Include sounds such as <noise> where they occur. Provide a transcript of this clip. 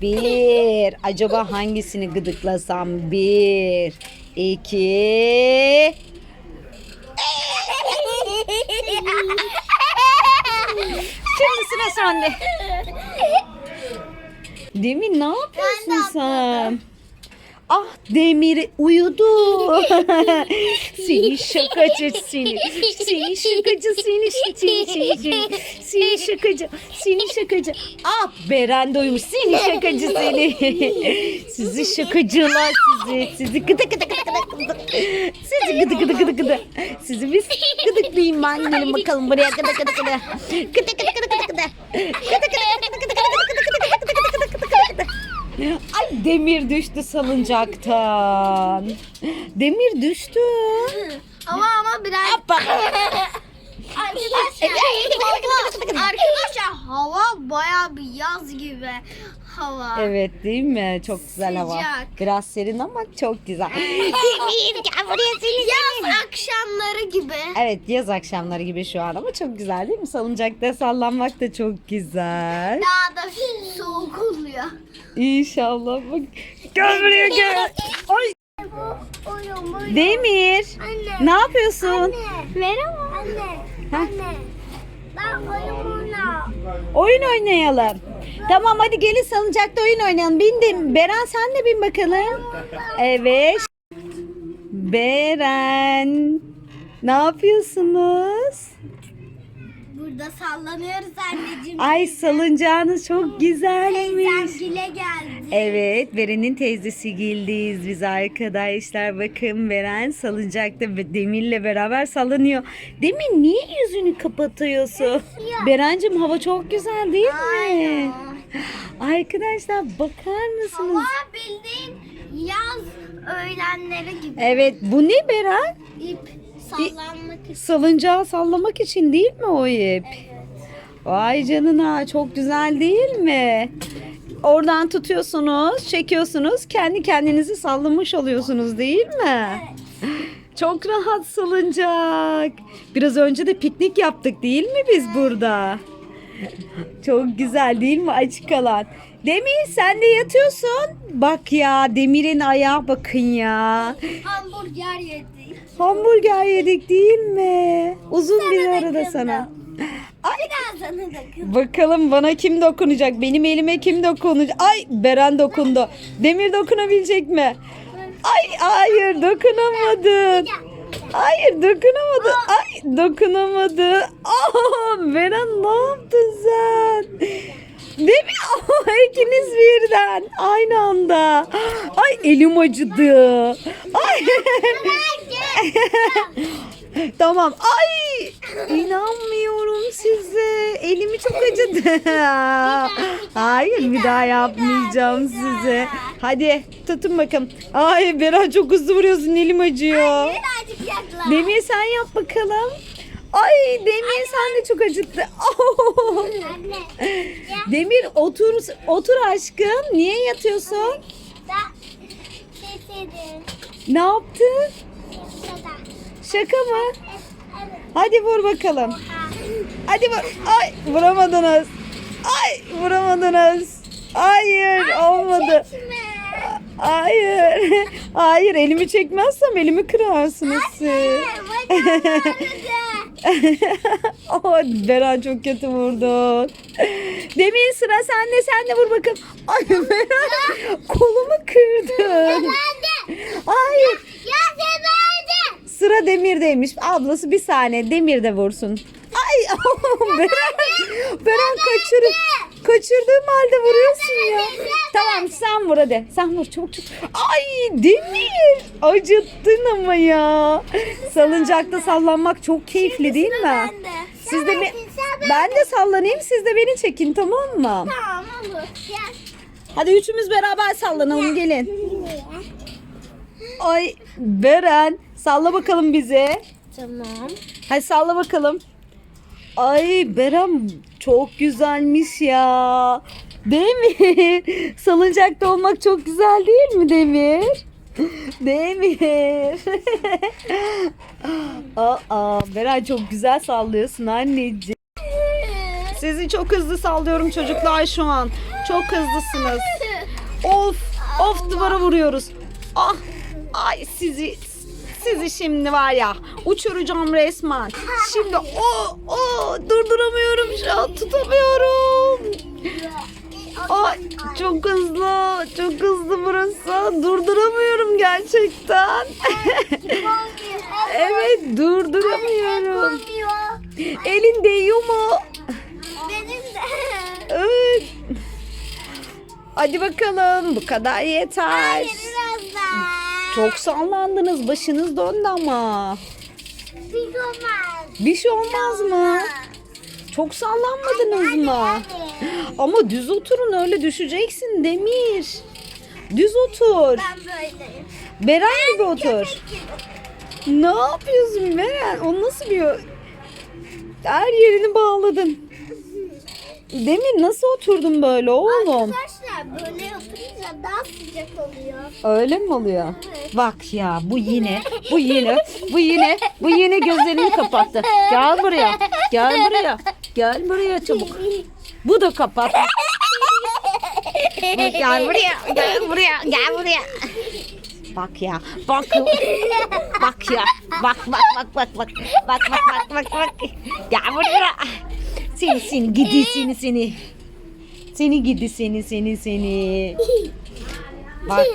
Bir. Acaba hangisini gıdıklasam? Bir. iki. Şimdi sıra sende. Demir ne yapıyorsun sen? Ah Demir uyudu. seni şakacı seni. Seni şakacı seni seni seni. Seni şakacı. Seni şakacı. Ah Beren doymuş. Seni şakacı seni. sizi şakacılar sizi. Sizi gıdı gıdı gıdı gıdı gıdı. Sizi gıdı gıdı gıdı gıdı. Sizi biz gıdıklayayım ben. Gelin bakalım buraya gıdı gıdı gıdı. Gıdı gıdı gıdı gıdı gıdı. Gıdı gıdı gıdı gıdı gıdı gıdı. Ay demir düştü salıncaktan. Demir düştü. Ama ama biraz arkadaşlar hava, arkadaşlar hava baya bir yaz gibi hava. Evet değil mi? Çok güzel hava. Sıcak. Biraz serin ama çok güzel. Demir gel buraya seni Yaz akşamları gibi. Evet yaz akşamları gibi şu an ama çok güzel değil mi? Salıncakta sallanmak da çok güzel. Daha da. İnşallah bak. Gel buraya gel. Ay. Demir. Anne. Ne yapıyorsun? Merhaba. Anne. Heh. Anne. Ben oyununa. Oyun oynayalım. Tamam hadi gelin salıncakta oyun oynayalım. Bindim. Beren sen de bin bakalım. Evet. Beren. Ne yapıyorsunuz? Burada sallanıyoruz anneciğim. Ay salıncağınız çok güzelmiş. Teyzemgile geldi. Evet, Beren'in teyzesi Gildiz biz arkadaşlar. Bakın Beren salıncakta Demir'le beraber sallanıyor. Demir niye yüzünü kapatıyorsun? Berencim hava çok güzel değil mi? Arkadaşlar bakar mısınız? Hava bildiğin yaz öğlenleri gibi. Evet, bu ne Beren? İp sallanmak için. Salıncağı sallamak için değil mi o ip? Vay canına çok güzel değil mi? Oradan tutuyorsunuz, çekiyorsunuz, kendi kendinizi sallamış oluyorsunuz değil mi? Çok rahat salıncak. Biraz önce de piknik yaptık değil mi biz burada? Çok güzel değil mi açık alan? Demir sen de yatıyorsun. Bak ya Demir'in ayağı bakın ya. Hamburger yedik. Hamburger yedik değil mi? Uzun bir arada sana. Ay Biraz sana bakalım bana kim dokunacak? Benim elime kim dokunacak? Ay Beren dokundu. Demir dokunabilecek mi? Ay hayır dokunamadın. Hayır dokunamadı. Ay dokunamadı. Aa, Beren ne yaptın sen? Demir <laughs> Aa, ikiniz birden aynı anda. Ay elim acıdı. Ay. <laughs> Tamam. Ay inanmıyorum size. Elimi çok acıdı. <laughs> Hayır bir daha yapmayacağım size. Hadi tutun bakın. Ay Beren çok hızlı vuruyorsun elim acıyor. Demir sen yap bakalım. Ay Demir sen de çok acıttı. Anne. <laughs> Demir otur otur aşkım. Niye yatıyorsun? Ben kesedim. Ne yaptın? Şaka mı? Evet. Hadi vur bakalım. Hadi vur. Ay vuramadınız. Ay vuramadınız. Hayır olmadı. Çekme. Hayır. Hayır elimi çekmezsem elimi kırarsınız siz. <laughs> oh, Beren çok kötü vurdun. Demir sıra sende sen de vur bakalım. Ay Beren kolumu kırdın. Hayır. Ya severdim. Sıra Demir'deymiş. Ablası bir saniye Demir de vursun. Ay Beren, Beren kaçır, kaçırdığım halde vuruyorsun ya. Tamam sen vur hadi. Sen vur çabuk çabuk. Ay Demir acıttın ama ya. Salıncakta sallanmak çok keyifli değil mi? Siz de be- ben de sallanayım siz de beni çekin tamam mı? Tamam olur. Gel. Hadi üçümüz beraber sallanalım gelin. Ay Beren salla bakalım bize. Tamam. Hadi salla bakalım. Ay Beren çok güzelmiş ya. Mi? <laughs> Salıncakta olmak çok güzel değil mi Demir? <laughs> Demir. <laughs> Aa, Beren çok güzel sallıyorsun anneciğim. Sizi çok hızlı sallıyorum çocuklar şu an. Çok hızlısınız. Of of duvara vuruyoruz. Ah ay sizi sizi şimdi var ya uçuracağım resmen. Şimdi o o durduramıyorum şu an tutamıyorum. Ay çok hızlı çok hızlı burası durduramıyorum gerçekten. <laughs> evet durduramıyorum. Elin değiyor mu? Benim de. Evet. Hadi bakalım bu kadar yeter. Hayır biraz daha. Çok sallandınız başınız döndü ama. Bir olmaz. Bir şey olmaz mı? Çok sallanmadınız mı? Ama düz oturun öyle düşeceksin Demir. Düz otur. Ben böyleyim. Beren gibi otur. Ne yapıyorsun Beren? O nasıl bir... Her yerini bağladın. Demir nasıl oturdun böyle oğlum? Arkadaşlar böyle sıcak, daha sıcak oluyor. Öyle mi oluyor? Evet. Bak ya bu yine, bu yine, bu yine, bu yine gözlerini kapattı. Gel buraya, gel buraya, gel buraya çabuk. Bu da kapattı. Gel buraya, gel buraya, gel buraya. Bak ya, bak, bak ya, bak bak bak bak bak, bak bak bak bak bak. Gel buraya. Seni seni gidi seni seni. Seni gidi seni seni seni. Bak.